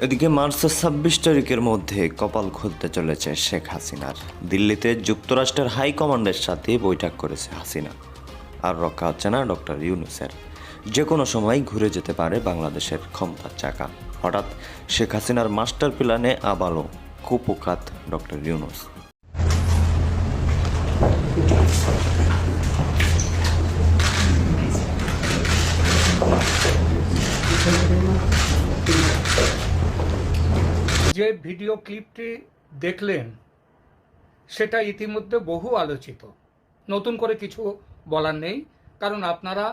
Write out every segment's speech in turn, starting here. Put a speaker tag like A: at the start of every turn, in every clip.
A: এদিকে মার্চের ছাব্বিশ তারিখের মধ্যে কপাল খুলতে চলেছে শেখ হাসিনার। দিল্লিতে যুক্তরাষ্ট্রের হাই কমান্ডের সাথে বৈঠক করেছে হাসিনা। আর রক্ষা হচ্ছে না ডক্টর ইউনুসের। যে কোনো সময় ঘুরে যেতে পারে বাংলাদেশের ক্ষমতার চাকা। হঠাৎ শেখ হাসিনার মাস্টার প্ল্যানে আবারও কুপোকাত ডক্টর ইউনুস।
B: যে ভিডিও ক্লিপটি দেখলেন, সেটা ইতিমধ্যে বহু আলোচিত। নতুন করে কিছু বলার নেই, কারণ আপনারা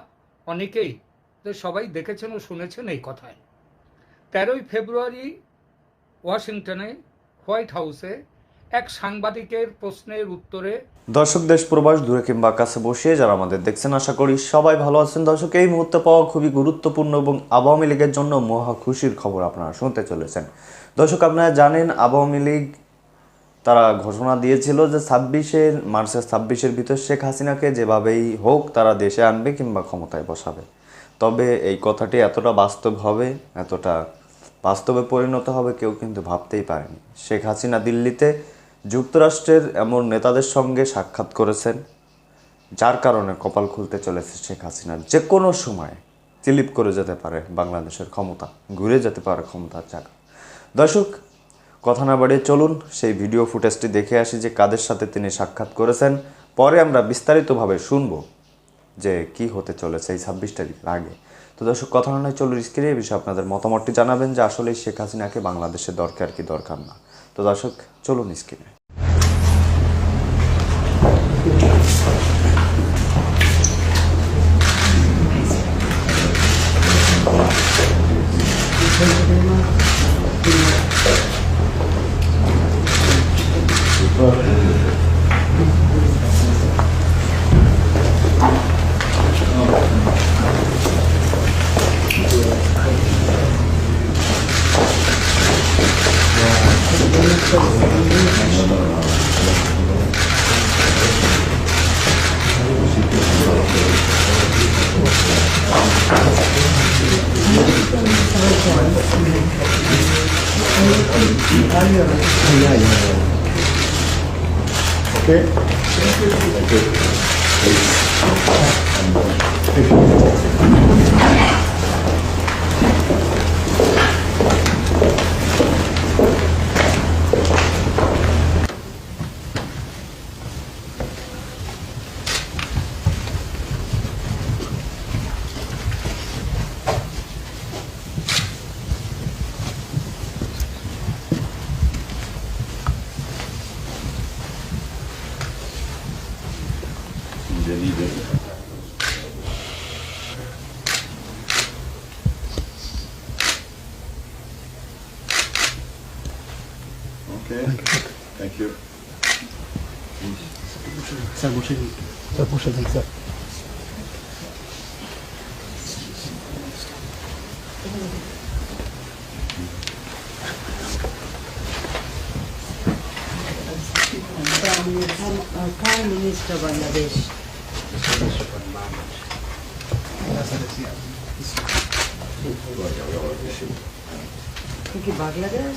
B: অনেকেই সবাই দেখেছেন ও শুনেছেন এই কথায় তেরোই ফেব্রুয়ারি ওয়াশিংটনে হোয়াইট হাউসে এক সাংবাদিকের প্রশ্নের উত্তরে
A: দর্শক দেশ প্রবাস দূরে কিংবা কাছে বসিয়ে যারা আমাদের দেখছেন, আশা করি সবাই ভালো আছেন। দর্শক, এই মুহূর্তে পাওয়া খুবই গুরুত্বপূর্ণ এবং আওয়ামী লীগের জন্য মহা খুশির খবর আপনারা শুনতে চলেছেন। দর্শক, আপনারা জানেন, আওয়ামী লীগ তারা ঘোষণা দিয়েছিল যে ছাব্বিশের মার্চের ছাব্বিশের ভিতর শেখ হাসিনাকে যেভাবেই হোক তারা দেশে আনবে কিংবা ক্ষমতায় বসাবে। তবে এই কথাটি এতটা বাস্তব হবে, এতটা বাস্তবে পরিণত হবে কেউ কিন্তু ভাবতেই পারেনি। শেখ হাসিনা দিল্লিতে যুক্তরাষ্ট্রের এমন নেতাদের সঙ্গে সাক্ষাৎ করেছেন, যার কারণে কপাল খুলতে চলেছে শেখ হাসিনা যে কোনো সময়। চিলিপ করে যেতে পারে বাংলাদেশের ক্ষমতা, ঘুরে যেতে পারে ক্ষমতার জায়গা দর্শক, কথা না বাড়িয়ে চলুন, সেই ভিডিও ফুটেজটি দেখে আসি যে কাদের সাথে তিনি সাক্ষাৎ করেছেন। পরে আমরা বিস্তারিতভাবে শুনব যে কি হতে চলেছে এই ছাব্বিশ তারিখের আগে। দর্শক, কথা নয় চলুন স্ক্রিনে এই বিষয়ে আপনাদের মতামতটি জানাবেন যে আসলে শেখ হাসিনাকে বাংলাদেশে দরকার কি দরকার না। তো দর্শক, চলুন স্ক্রিনে 네, 네, 네. 오케이? 오케이.
C: Okay, thank you.
D: স্যার বসে দিন স্যার বসে দিন sir
E: from uh, Prime Minister Bangladesh. কি বাংলাদেশ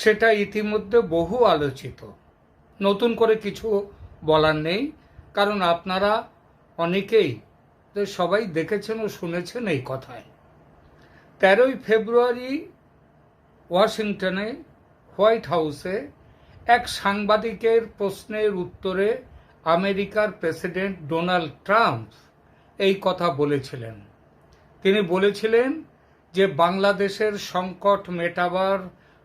B: সেটা ইতিমধ্যে বহু আলোচিত। নতুন করে কিছু বলার নেই, কারণ আপনারা অনেকেই সবাই দেখেছেন ও শুনেছেন এই কথায়। তেরোই ফেব্রুয়ারি ওয়াশিংটনে হোয়াইট হাউসে এক সাংবাদিকের প্রশ্নের উত্তরে আমেরিকার প্রেসিডেন্ট ডোনাল্ড ট্রাম্প এই কথা বলেছিলেন। তিনি বলেছিলেন যে বাংলাদেশের সংকট মেটাবার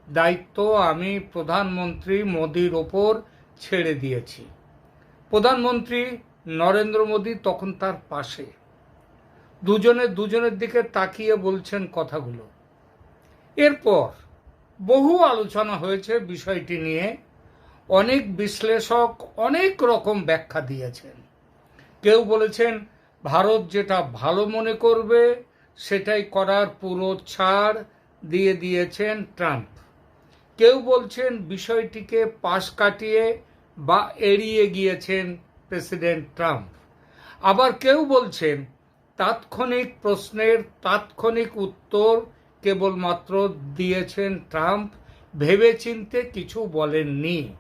B: দায়িত্ব আমি প্রধানমন্ত্রী মোদির ওপর ছেড়ে দিয়েছি। প্রধানমন্ত্রী নরেন্দ্র মোদী তখন তার পাশে। দুজনে দুজনের দিকে তাকিয়ে বলছেন কথাগুলো। এরপর বহু আলোচনা হয়েছে বিষয়টি নিয়ে। অনেক বিশ্লেষক অনেক রকম ব্যাখ্যা দিয়েছেন। কেউ বলেছেন, ভারত যেটা ভালো মনে করবে, সেটাই করার পুরো ছাড় দিয়ে দিয়েছেন ট্রাম্প। কেউ বলছেন, বিষয়টিকে পাশ কাটিয়ে বা এড়িয়ে গিয়েছেন প্রেসিডেন্ট ট্রাম্প। আবার কেউ বলছেন, তাৎক্ষণিক প্রশ্নের তাৎক্ষণিক উত্তর কেবলমাত্র দিয়েছেন ট্রাম্প, ভেবেচিন্তে কিছু বলেননি।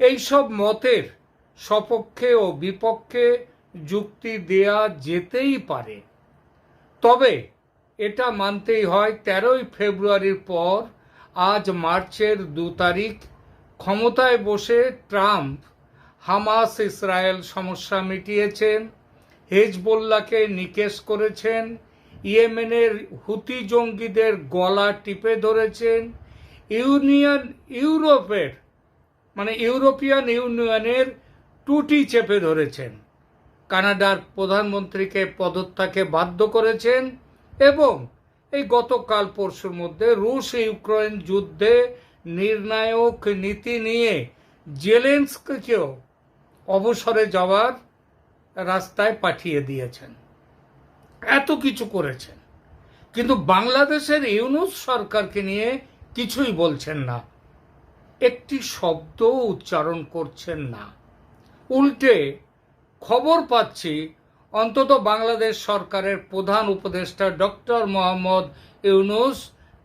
B: এইসব মতের সপক্ষে ও বিপক্ষে যুক্তি দেয়া যেতেই পারে। তবে এটা মানতেই হয় তেরোই ফেব্রুয়ারির পর আজ মার্চের দু তারিখ ক্ষমতায় বসে ট্রাম্প হামাস ইসরায়েল সমস্যা মিটিয়েছেন হেজবোল্লাকে নিকেশ করেছেন, ইয়েমেনের হুতি জঙ্গিদের গলা টিপে ধরেছেন, ইউনিয়ন ইউরোপের মানে ইউরোপিয়ান ইউনিয়নের টুটি চেপে ধরেছেন। কানাডার প্রধানমন্ত্রীকে পদত্যাগে বাধ্য করেছেন এবং এই গতকাল পরশুর মধ্যে রুশ ইউক্রেন যুদ্ধে নির্ণায়ক নীতি নিয়ে জেলেন্সকেও অবসরে যাওয়ার রাস্তায় পাঠিয়ে দিয়েছেন। এত কিছু করেছেন। কিন্তু বাংলাদেশের ইউনুস সরকারকে নিয়ে কিছুই বলছেন না। একটি শব্দ উচ্চারণ করছেন না। উল্টে খবর পাচ্ছি, অন্তত বাংলাদেশ সরকারের প্রধান উপদেষ্টা ডক্টর মোহাম্মদ ইউনুস,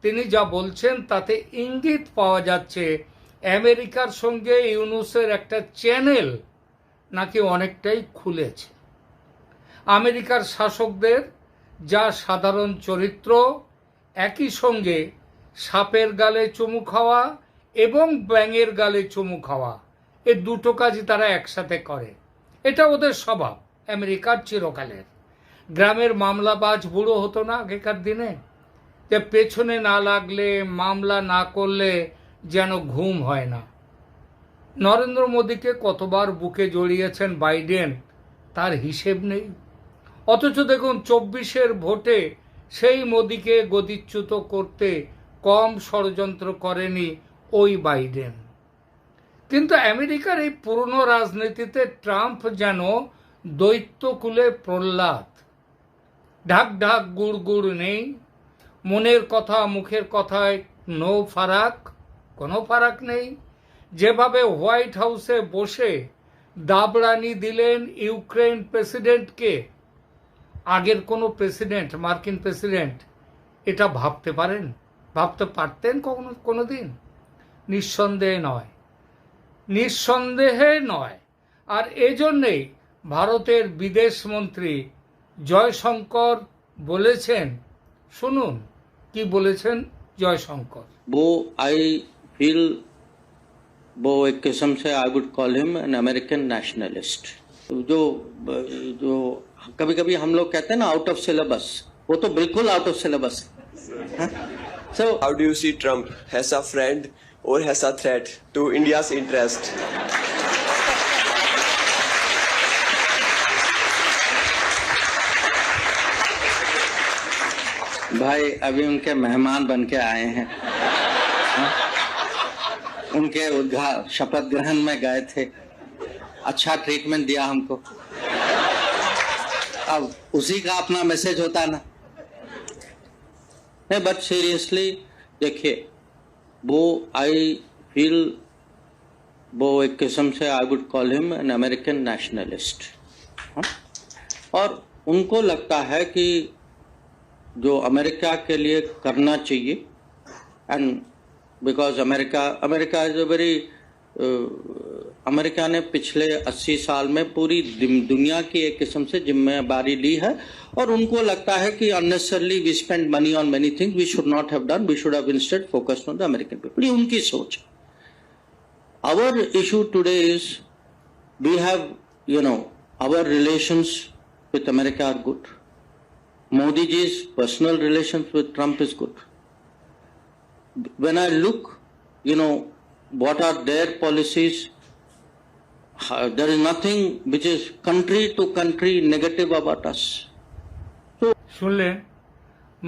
B: তিনি যা বলছেন তাতে ইঙ্গিত পাওয়া যাচ্ছে, আমেরিকার সঙ্গে ইউনুসের একটা চ্যানেল নাকি অনেকটাই খুলেছে। আমেরিকার শাসকদের যা সাধারণ চরিত্র, একই সঙ্গে সাপের গালে চুমু খাওয়া এবং ব্যাঙের গালে চুমু খাওয়া। এ দুটো কাজই তারা একসাথে করে। এটা ওদের স্বভাব, আমেরিকার চিরকালের। গ্রামের মামলাবাজ বুড়ো হতো না আগেকার দিনে? যে পেছনে না লাগলে, মামলা না করলে যেন ঘুম হয় না। নরেন্দ্র মোদীকে কতবার বুকে জড়িয়েছেন বাইডেন, তার হিসেব নেই। অথচ দেখুন, চব্বিশের ভোটে সেই মোদীকে গদিচ্যুত করতে কম ষড়যন্ত্র করেনি ওই বাইডেন। কিন্তু আমেরিকার এই পুরনো রাজনীতিতে ট্রাম্প যেন দৈত্যকুলে প্রহ্লাদ। ঢাক ঢাক গুড় গুড় নেই, মনের কথা মুখের কথায় নো ফারাক, কোনো ফারাক নেই। যেভাবে হোয়াইট হাউসে বসে দাবড়ানি দিলেন ইউক্রেন প্রেসিডেন্টকে, আগের কোনো প্রেসিডেন্ট, মার্কিন প্রেসিডেন্ট, এটা ভাবতে পারেন? ভাবতে পারতেন কখনো কোনো দিন নিঃসন্দেহে নয় নিঃসন্দেহে নয় আর এজন্যেই ভারতের বিদেশ মন্ত্রী জয়শঙ্কর বলেছেন শুনুন কি বলেছেন জয়শঙ্কর
F: वो आई फील वो एक किस्म से I would call him an American nationalist जो जो कभी कभी हम लोग कहते हैं ना आउट ऑफ सिलेबस वो तो बिल्कुल आउट ऑफ सिलेबस है सो
G: How do you see Trump as a friend or as a threat to India's interest?
F: भाई, अभी उनके मेहमान बन के आए हैं हाँ? उनके उद्घा, शपथ ग्रहण में गए थे अच्छा ट्रीटमेंट दिया हमको अब उसी का अपना मैसेज होता ना नहीं बट सीरियसली देखिए वो आई फील वो एक किस्म से I would call him an American nationalist और उनको लगता है कि जो अमेरिका के लिए करना चाहिए and because America America is a very America ने पिछले 80 साल में पूरी दुनिया की एक किस्म से ज़िम्मेदारी ली है और उनको लगता है कि unnecessarily we spend money on many thing we should not have done we should have instead focused on the American people ये उनकी सोच our issue today is we have you know our relations with America are good Modi ji is personal relation with Trump is good when I look you know what are their policies there is nothing which is country to country negative about us.
B: শুনলেন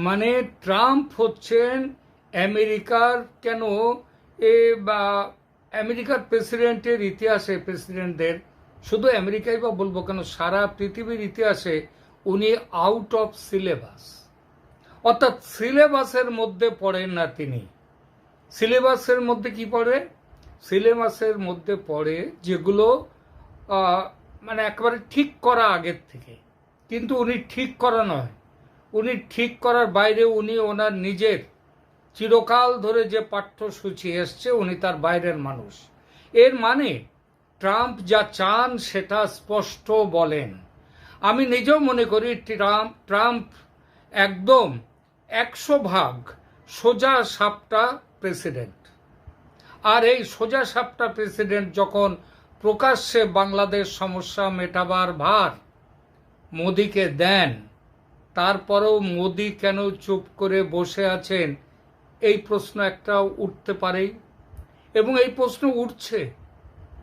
B: মানে Trump হচ্ছেন আমেরিকার কেন? এ বা আমেরিকার প্রেসিডেন্টের ইতিহাসে, প্রেসিডেন্টদের, শুধু আমেরিকাই বা বলব কেন, সারা পৃথিবীর ইতিহাসে উনি আউট অফ সিলেবাস অর্থাৎ সিলেবাসের মধ্যে পড়েন না তিনি। সিলেবাসের মধ্যে কি পড়ে? সিলেবাসের মধ্যে পড়ে যেগুলো মানে একেবারে ঠিক করা আগের থেকে। কিন্তু উনি ঠিক করা নয়। উনি ঠিক করার বাইরে উনি ওনার নিজের চিরকাল ধরে যে পাঠ্যসূচি এসছে, উনি তার বাইরের মানুষ। এর মানে ট্রাম্প যা চান সেটা স্পষ্ট বলেন। আমি নিজেও মনে করি ট্রাম্প ট্রাম্প একদম একশো ভাগ সোজা সাপটা প্রেসিডেন্ট। আর এই সোজা সাপটা প্রেসিডেন্ট যখন প্রকাশ্যে বাংলাদেশ সমস্যা মেটাবার ভার মোদিকে দেন, তারপরেও মোদি কেন চুপ করে বসে আছেন, এই প্রশ্ন একটা উঠতে পারেই। এবং এই প্রশ্ন উঠছে।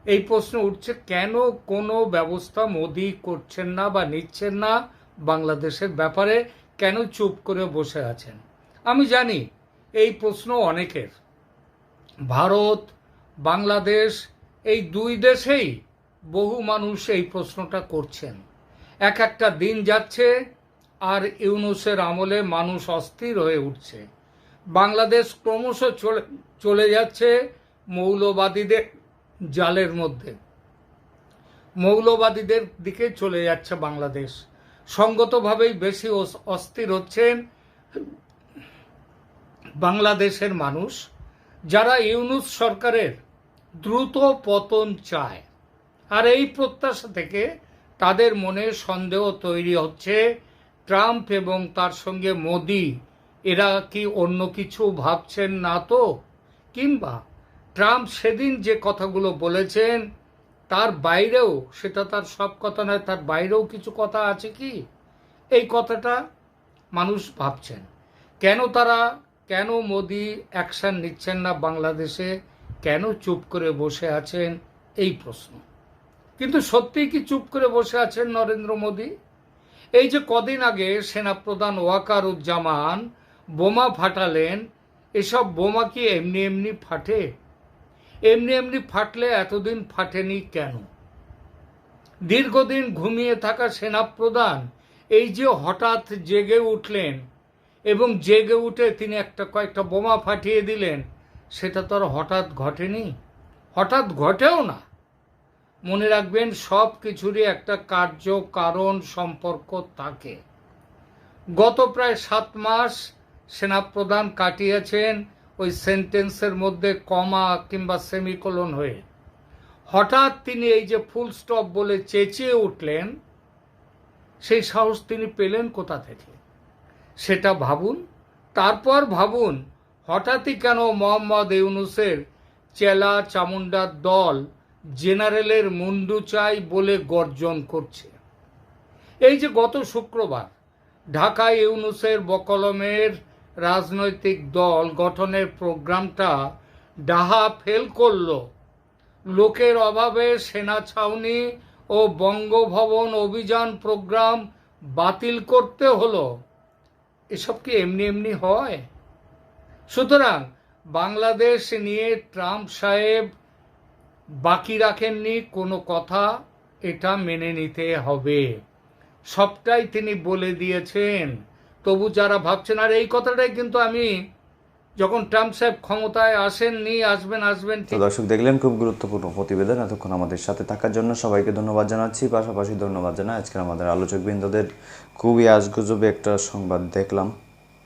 B: এই প্রশ্ন উঠছে, কেন কোনো ব্যবস্থা মোদি করছেন না বা নিচ্ছেন না বাংলাদেশের ব্যাপারে? কেন চুপ করে বসে আছেন? আমি জানি, এই প্রশ্ন অনেকের। ভারত, বাংলাদেশ, এই দুই দেশেই বহু মানুষ এই প্রশ্নটা করছেন। এক একটা দিন যাচ্ছে আর ইউনুসের আমলে মানুষ অস্থির হয়ে উঠছে। বাংলাদেশ ক্রমশ চলে যাচ্ছে মৌলবাদীদের জালের মধ্যে। মৌলবাদীদের দিকে চলে যাচ্ছে বাংলাদেশ। সঙ্গতভাবেই বেশি অস- অস্থির হচ্ছেন বাংলাদেশের মানুষ। যারা ইউনুস সরকারের দ্রুত পতন চায়। আর এই প্রত্যাশা থেকে তাদের মনে সন্দেহ তৈরি হচ্ছে, ট্রাম্প এবং তার সঙ্গে মোদি। এরা কি অন্য কিছু ভাবছেন না তো? কিংবা ট্রাম্প সেদিন যে কথাগুলো বলেছেন, তার বাইরেও সেটা তার সব কথা নয়, তার বাইরেও কিছু কথা আছে কি? এই কথাটা মানুষ ভাবছেন। কেন তারা কেন মোদি অ্যাকশন নিচ্ছেন না বাংলাদেশে? কেন চুপ করে বসে আছেন? এই প্রশ্ন। কিন্তু সত্যিই কি চুপ করে বসে আছেন নরেন্দ্র মোদী? এই যে কদিন আগে সেনাপ্রধান ওয়াকারুজ্জামান বোমা ফাটালেন, এসব বোমা কি এমনি এমনি ফাটে? এমনি এমনি ফাটলে এতদিন ফাটেনি কেন? দীর্ঘদিন ঘুমিয়ে থাকা সেনাপ্রধান এই যে হঠাৎ জেগে উঠলেন এবং জেগে উঠে তিনি একটা কয়েকটা বোমা ফাটিয়ে দিলেন। সেটা তো আর হঠাৎ ঘটেনি। হঠাৎ ঘটেও না। মনে রাখবেন, সব কিছুরই একটা কার্য, কারণ, সম্পর্ক থাকে। গত প্রায় সাত মাস সেনাপ্রধান কাটিয়েছেন ওই সেন্টেন্সের মধ্যে কমা কিংবা সেমিকোলন হয়ে। হঠাৎ তিনি এই যে ফুল স্টপ বলে চেঁচিয়ে উঠলেন, সেই সাহস তিনি পেলেন কোথা থেকে? সেটা ভাবুন। তারপর ভাবুন, হঠাৎই কেন মোহাম্মদ ইউনুসের চেলা চামুন্ডার দল জেনারেলের মুন্ডু চাই বলে গর্জন করছে। এই যে গত শুক্রবার ঢাকায় ইউনুসের বকলমের রাজনৈতিক দল গঠনের প্রোগ্রামটা ডাহা ফেল করল। লোকের অভাবে সেনা ছাউনি ও বঙ্গভবন অভিযান প্রোগ্রাম বাতিল করতে হলো। এসব কি এমনি এমনি হয়? সুতরাং বাংলাদেশ নিয়ে ট্রাম্প সাহেব বাকি রাখেননি কোনো কথা, এটা মেনে নিতে হবে। সবটাই তিনি বলে দিয়েছেন। তবু যারা ভাবছেন, আর এই কথাটাই কিন্তু আমি যখন ট্রাম্প সাহেব ক্ষমতায় আসেননি আসবেন আসবেন
A: তো দর্শক দেখলেন খুব গুরুত্বপূর্ণ প্রতিবেদন। এতক্ষণ আমাদের সাথে থাকার জন্য সবাইকে ধন্যবাদ জানাচ্ছি। পাশাপাশি ধন্যবাদ জানাই আজকের আমাদের আলোচক বৃন্দদের খুবই আজগুজবে একটা সংবাদ দেখলাম।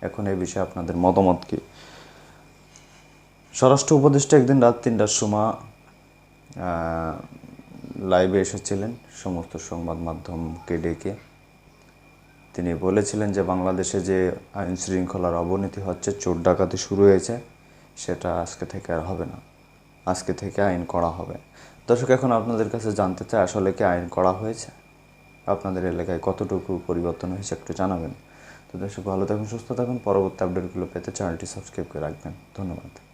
A: এখন এই বিষয়ে আপনাদের মতামত কি? স্বরাষ্ট্র উপদেষ্টা একদিন রাত তিনটার সময় লাইভে এসেছিলেন। সমস্ত সংবাদ মাধ্যমকে ডেকে তিনি বলেছিলেন যে বাংলাদেশে যে আইন শৃঙ্খলার অবনতি হচ্ছে, চোর ডাকাতি শুরু হয়েছে, সেটা আজকে থেকে আর হবে না। আজকে থেকে আইন করা হবে। দর্শক, এখন আপনাদের কাছে জানতে চাই, আসলে কি আইন করা হয়েছে? আপনাদের এলাকায় কতটুকু পরিবর্তন হয়েছে একটু জানাবেন। তো দর্শক, ভালো থাকুন, সুস্থ থাকুন। পরবর্তী আপডেটগুলো পেতে চ্যানেলটি সাবস্ক্রাইব করে রাখবেন। ধন্যবাদ।